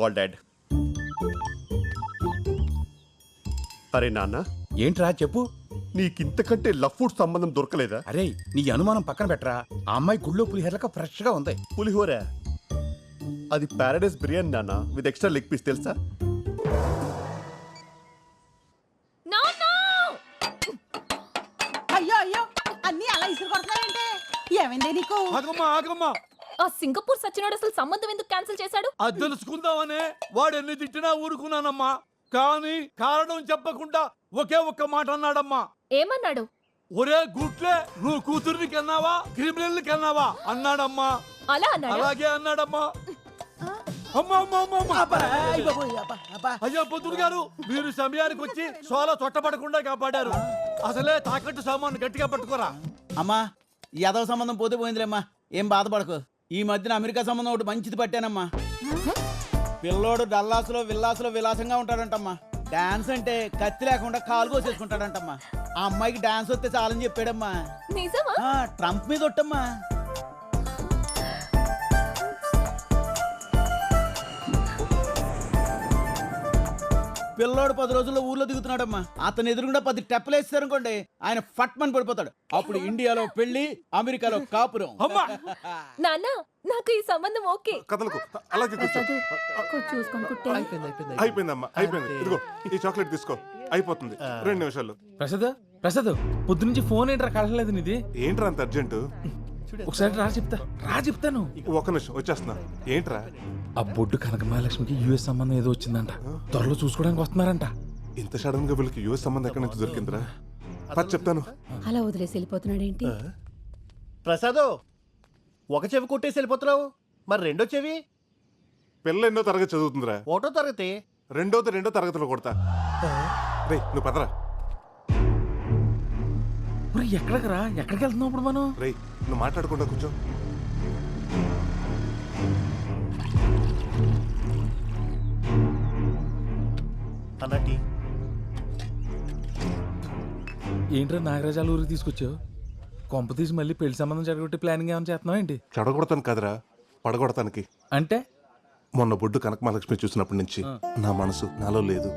Call dad అరే నాన్న. ఏంట్రా చెప్పు? నీకింతకంటే లఫ్డ్ సంబంధం దొరకలేదా? అరే నీ అనుమానం పక్కన పెట్టరా? ఆ అమ్మాయి గుళ్ళో పులిహేరలక ఫ్రెష్గా ఉంది. పులిహోర? అది పారాడైస్ బిర్యానీ నాన్న విత్ ఎక్స్ట్రా లెగ్ పీస్ తెలుసా? అయ్యో అయ్యో అన్ని అలా ఇసురు కొడుతున్నాయంటే ఏమైంది నీకు? ఆగమ్మా ఆగమ్మా! ఆ సింగపూర్ సచ్చినోడు అసలు సంబంధం ఎందుకు క్యాన్సిల్ చేశాడు? అది తెలుసుకుందామనే. వాడు ఎన్ని తిట్టినా ఊరుకున్నానమ్మా. కానీ కారణం చెప్పకుండా ఒకే ఒక్క మాట అన్నాడమ్మా. ఏమన్నాడు? ఒరే గుట్లే నువ్వు కూతుర్ని కన్నావా క్రిమినల్ కన్నావా? అన్నాడమ్మా. అలా అన్నాడు? అలాగే అన్నాడమ్మా. అమ్మా అమ్మా అమ్మా, అమ్మా. అబ్బా, అయ్ బాబోయ్, అబ్బా, అబ్బా. అయ్యో పొద్దుడు గారు మీరు సమయానికి వచ్చి సోల చొట్టపడకుండా కాపాడారు. అసలే తాకట్టు సామాను గట్టిగా పట్టుకోరా. అమ్మా ఈ యాదవ సంబంధం పోతే పోయిందిలేమ్మా. ఏం బాధపడకు. ఈ మధ్యన అమెరికా సంబంధం ఒకటి మంచిది పట్టానమ్మా. పిల్లోడు డల్లాసులో విల్లాసులో విలాసంగా ఉంటాడంటమ్మా. డాన్స్ అంటే కత్తి లేకుండా కాలు కోసేసుకుంటాడంటమ్మా. ఆ అమ్మాయికి డాన్స్ వస్తే చాలని చెప్పాడమ్మా. ట్రంప్ మీద ఒట్టమ్మా. పిల్లోడు పది రోజుల్లో ఊర్లో దిగుతున్నాడమ్మా. అతను ఎదురుగుండా పది టెప్పలు వేస్తారనుకోండి ఆయన ఫట్మని పడిపోతాడు. అప్పుడు ఇండియాలో పెళ్ళి అమెరికాలో కాపురం. అమ్మా! నాన్న నాకు ఈ సంబంధం ఓకే. కథలకు అలాగే కూర్చో. కొంచెం చూసుకొని కుట్టే. అయిపోయిందమ్మా అయిపోయింది. ఇదిగో ఈ చాక్లెట్ తీసుకో. అయిపోతుంది. రెండు నిమిషాలు. ప్రసాద్ ప్రసాద్ పొద్దు నుంచి ఫోన్ ఏంట్రా కలగలేదు నీది? ఏంట్రా అంత అర్జెంటు? ఒకసారి రా చెప్తా. రా చెప్తాను. ఒక్క నిమిషం వచ్చేస్తున్నా. ఏంట్రా? ఆ బొడ్డు కనక మహాలక్ష్మికి యుఎస్ సంబంధం ఏదో వచ్చిందంట. త్వరలో చూసుకోవడానికి వస్తున్నారంట. ఇంత సడన్గా వీళ్ళకి యుఎస్ సంబంధం ఎక్కడి నుంచి దొరికిందిరా? పది చెప్తాను. అలా వదిలేసి వెళ్ళిపోతున్నాడు ఏంటి? ప్రసాదు ఒక చెవి కొట్టేసి వెళ్ళిపోతున్నావు? మరి రెండో చెవి? పిల్ల ఎన్నో తరగతి చదువుతుందిరా. ఒకటో తరగతి? రెండోది రెండో తరగతిలో కొడతా. రే నువ్వు పదరా. ఒరేయ్, ఎక్కడికి రా? ఎక్కడికి వెళ్తున్నావు ఇప్పుడు మనం? రే నువ్వు మాట్లాడకుండా కూర్చో. అన్నటి ఏంట్రా నాగరాజాల ఊరికి తీసుకొచ్చావు? కొంప తీసి మళ్ళీ పెళ్ళి సంబంధం జరగొట్టి ప్లానింగ్ ఏమైనా చేస్తున్నావు ఏంటి? చెడగొడతాను కదరా పడగొడతానికి. అంటే? మొన్న బొడ్డు కనక మహాలక్ష్మి చూసినప్పటి నుంచి నా మనసు నాలో లేదు.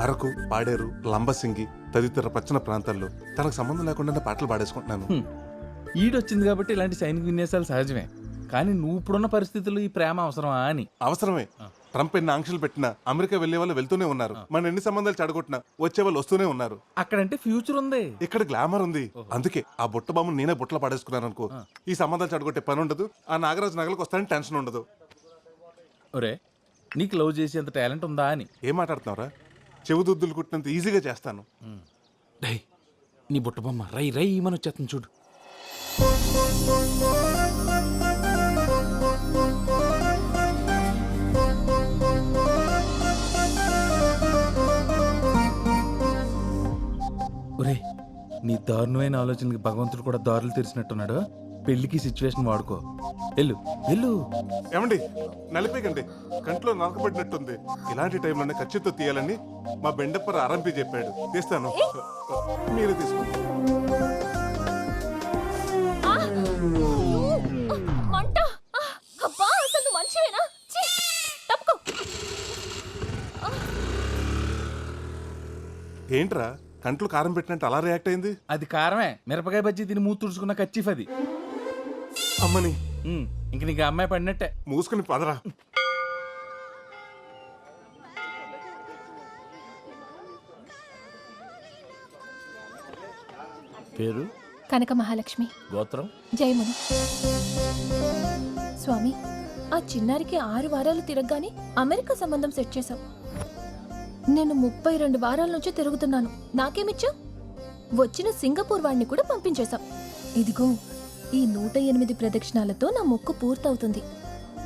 అరకు పాడేరు లంబసింగి తదితర పచ్చన ప్రాంతాల్లో తనకు సంబంధం లేకుండా పాటలు పాడేసుకుంటున్నాను. ఈడొచ్చింది కాబట్టి ఇలాంటి సైనిక విన్యాసాలు సహజమే. కానీ నువ్వు ఇప్పుడున్న పరిస్థితుల్లో ఈ ప్రేమ అవసరమా అని? అవసరమే. ట్రంప్ ఎన్ని ఆంక్షలు పెట్టినా అమెరికా వెళ్ళే వాళ్ళు వెళ్తూనే ఉన్నారు. మన ఎన్ని సంబంధాలు చెడగొట్టినా వచ్చే వాళ్ళు వస్తూనే ఉన్నారు. అక్కడంటే ఫ్యూచర్ ఉంది. ఇక్కడ గ్లామర్ ఉంది. అందుకే ఆ బుట్ట బామ్మ నేనే బుట్టలో పడేసుకున్నాను అనుకో ఈ సంబంధాలు చెడగొట్టే పని ఉండదు. ఆ నాగరాజు నగలకు వస్తానని టెన్షన్ ఉండదు. ఒరే నీకు లవ్ చేసేంత టాలెంట్ ఉందా అని. ఏం మాట్లాడుతున్నావురా? చెవుదుద్దులు కుట్టినంత ఈజీగా చేస్తాను. డై నీ బుట్ట బొమ్మ. రై రై మన వచ్చేస్తుంది చూడు. నీ దారుణమైన ఆలోచనకి భగవంతుడు కూడా దారులు తెరిచినట్టున్నాడు. పెళ్ళికి సిచ్యువేషన్ వాడుకో. వెళ్ళు. వెళ్ళు. ఏమండి? నలిపేకండి. కంట్లో నరకబడినట్టుంది ఇలాంటి టైంలోనే ఖచ్చితంతో తీయాలని మా బెండప్పర్ ఆరంపి చెప్పాడు. తీస్తాను. మీరే తీసుకోండి. మంట! అబ్బా అసలు తప్పుకో. ఏంట్రా? కంట్లో కారం పెట్టినట్టు అలా రియాక్ట్ అయింది? అది కారమే. మిరపకాయ బజ్జీ తిని మూతి తుడుచుకున్న కచ్చిఫ్ అది. అమ్మని. ఉమ్, ఇంక నీకు ఆ అమ్మాయి పడినట్టే. మూసుకుని పదరా. పేరు? కనక మహాలక్ష్మి. గోత్రం? జయమును. స్వామి ఆ చిన్నారికి ఆరు వారాలు తిరగగానే అమెరికా సంబంధం సెట్ చేశాం నేను ముప్పై రెండు వారాల నుంచి తిరుగుతున్నాను. నాకేమిచ్చా? వచ్చిన సింగపూర్ వాడిని కూడా పంపించేశాం. ఇదిగో ఈ నూట ఎనిమిది ప్రదక్షిణాలతో నా మొక్కు పూర్తవుతుంది.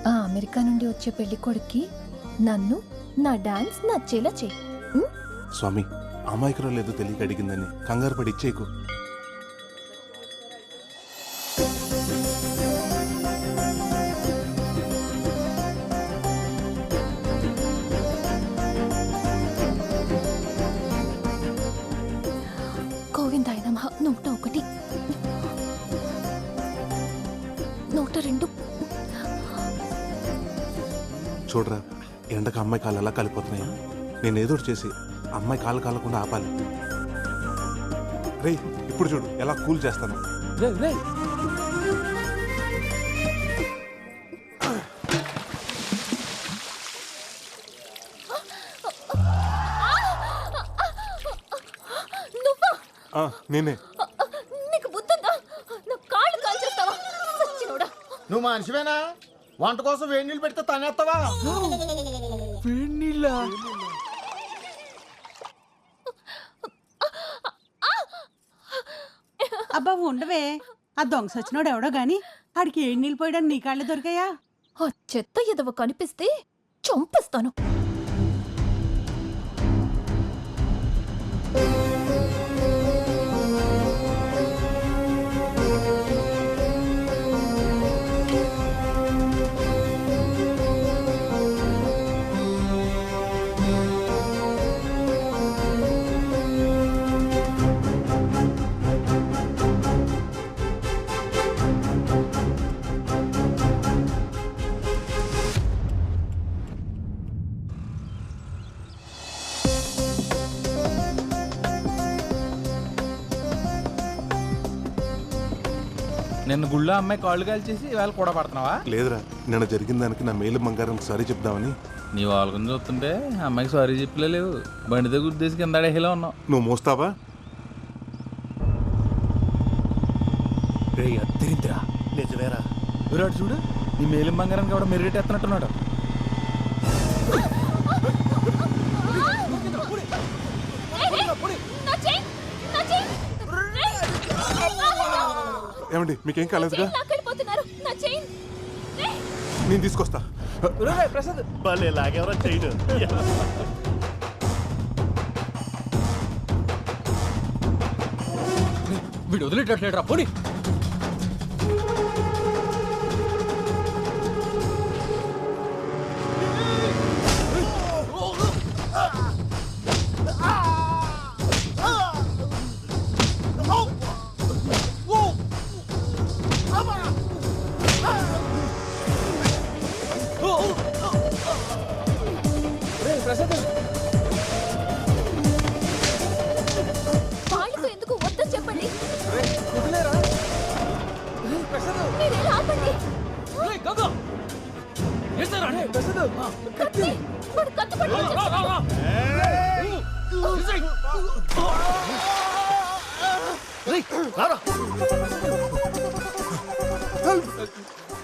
ఆ అమెరికా నుండి వచ్చే పెళ్ళి కొడుక్కి నన్ను నా డాన్స్ నచ్చేలా చేయి. స్వామి అమాయకురాలు ఏదో తెలియక అడిగిందని కంగారు పడి ఇచ్చేకు గోవిందాయ నమః నూట ఒకటి. నూట రెండు. చూడరా ఎండకు అమ్మాయి కాళ్ళు ఎలా కాలిపోతున్నాయి? నేను ఒకటి చేసి అమ్మాయి కాళ్ళు కాలకుండా ఆపాలి. రేయ్ ఇప్పుడు చూడు ఎలా కూల్ చేస్తాను. రే రే నేనే. నీకు బుద్ధుందా? నా కాళ్ళు కాల్చేస్తావా? సచ్చినోడా. నువ్వు మనిషివేనా? వంట కోసం వేడి నీళ్ళు పెడితే తనేస్తావా? వేడినీళ్ళ అబ్బా ఉండవే. ఆ దొంగ సచ్చినోడు ఎవడో గాని ఆడికి ఏడు నీళ్ళు పోయడానికి నీ కాళ్ళు దొరికాయా? ఆ చెత్త ఎదవ కనిపిస్తే చంపేస్తాను. నిన్న గుళ్ళో అమ్మాయి కాళ్ళు కాల్చేసి ఇవాళ కూడా పడుతున్నావా? లేదురా నిన్న జరిగిన దానికి నా మేలు బంగారం సారీ చెప్దామని. నీ వాళ్ళకుని చూస్తుంటే అమ్మాయికి సారీ చెప్పలే లేవు. బండితో గుద్దేసి కింద ఉన్నావు. నువ్వు మోస్తావా? రే అద్దరింద్రా నిజమేరా విరాట్ చూడు నీ మేలిం బంగారానికి కూడా మెరిట్ ఏమండి మీకేం కాలేదుగా? నేను తీసుకొస్తా. ప్రసాద్. భలే లాగెవరో చేయడు వీడు వదిలేటట్లేడు రా పోనీ. కత్తి వాడు కత్తి పట్టుకొని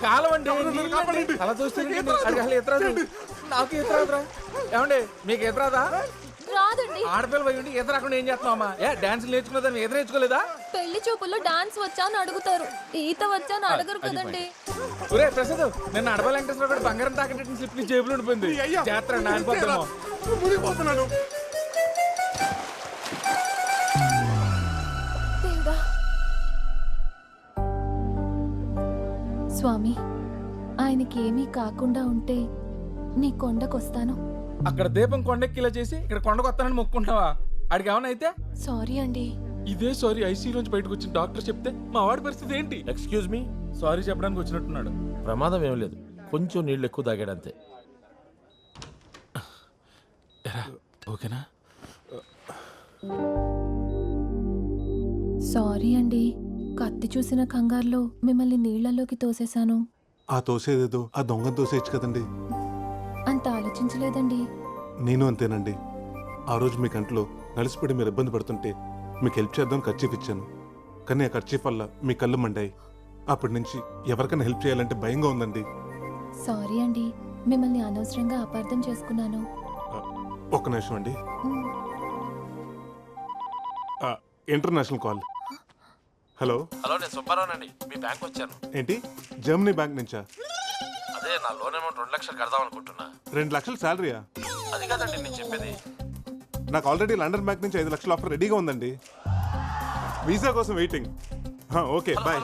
కాలం అండి అలా చూస్తే నాకు ఎత్తరాదురా ఏమండి మీకు ఎత్తరాదా? రాదండి ఆడపిల్ల పోయి ఉండి ఈత రాకుండా ఏం చేస్తున్నావు అమ్మా? ఏ డాన్స్ నేర్చుకునేదా ఈత నేర్చుకోలేదా? పెళ్ళి చూపుల్లో డాన్స్ వచ్చా అని అడుగుతారు. ఈత వచ్చా అని అడగరు కదండి. ఒరే ప్రసాద్ నిన్న అడవ వెంకటేశ్వర గారు బంగారం తాకట్టు స్లిప్ జేబులో ఉండిపోయింది. జాతర మునిగిపోతున్నాను స్వామి ఆయనకి ఏమీ కాకుండా ఉంటే నీ కొండకొస్తాను. అక్కడ దీపం కొండెక్కిలా చేసి ఇక్కడ కొండకు వస్తానని మొక్కుంటావా అడిగి ఏమన్నా అయితే? సారీ అండి. ఇదే సారీ ఐసీయూలోంచి బయటకు వచ్చిన డాక్టర్ చెప్తే మా వాడి పరిస్థితి ఏంటి? ఎక్స్క్యూజ్ మీ సారీ చెప్పడానికి వచ్చినట్టున్నాడు. ప్రమాదం ఏం లేదు. కొంచెం నీళ్ళు ఎక్కువ తాగాడంతే ఎరా, ఓకేనా? సారీ అండి. కత్తి చూసిన కంగారులో మిమ్మల్ని నీళ్ళలోకి తోసేశాను. ఆ తోసేదేదో ఆ దొంగను తోసేయచ్చు కదండి. అంత ఆలోచించలేదండి. నేను అంతేనండి. ఆ రోజు మీ కంట్లో నలిసిపడి మీరు ఇబ్బంది పడుతుంటే మీకు హెల్ప్ చేద్దాం ఖర్చీఫ్ ఇచ్చాను. కానీ ఆ ఖర్చీఫ్ వల్ల మీ కళ్ళు మండాయి. అప్పటి నుంచి ఎవరికైనా హెల్ప్ చేయాలంటే భయంగా ఉందండి. సారీ అండి. మిమ్మల్ని అనవసరంగా అపార్థం చేసుకున్నాను. ఒక్క నిమిషం అండి. International call. హలో. హలో నేను సుబ్బారావునండి. మీ బ్యాంక్ వచ్చాను. ఏంటి? జర్మనీ బ్యాంక్ నుంచా? అదే నా లోన్ అమౌంట్ రెండు లక్షలు కడదాం అనుకుంటున్నా. రెండు లక్షలు శాలరీయా అది కాదండి నేను చెప్పేది. నాకు ఆల్రెడీ లండన్ బ్యాంక్ నుంచి ఐదు లక్షల ఆఫర్ రెడీగా ఉందండి. వీసా కోసం వెయిటింగ్ ఓకే బాయ్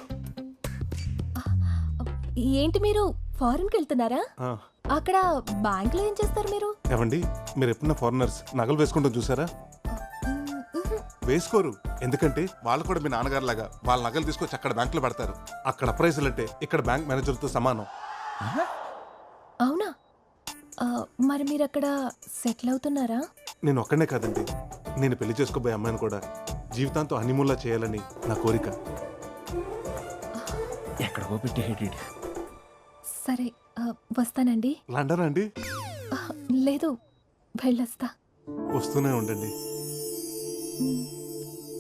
ఏంటి మీరు ఫారెన్కి వెళ్తున్నారా? అక్కడ బ్యాంకులో ఏం చేస్తారు మీరు? ఏమండి మీరు ఎప్పుడన్నా ఫారినర్స్ నగలు వేసుకుంటాం చూసారా. వేసుకోరు ఎందుకంటే వాళ్ళు కూడా మీ నాన్నగారు లాగా వాళ్ళ నగలు తీసుకొచ్చి అక్కడ బ్యాంకులో పెడతారు. అక్కడ అప్రైజల్ అంటే ఇక్కడ బ్యాంక్ మేనేజర్తో సమానం. అవునా? ఆ, మరి మీరు అక్కడ సెటిల్ అవుతున్నారా నేను ఒక్కనే కాదండి. నేను పెళ్ళి చేసుకోబోయే అమ్మాయిని కూడా జీవితాంతం హనీమూన్లా చేయాలని నా కోరిక. ఎక్కడికో పెట్టి సరే ఆ, వస్తానండి. లండన్ అండి? ఆ, లేదు వెళ్ళొస్తా. వస్తూనే ఉండండి. మ్.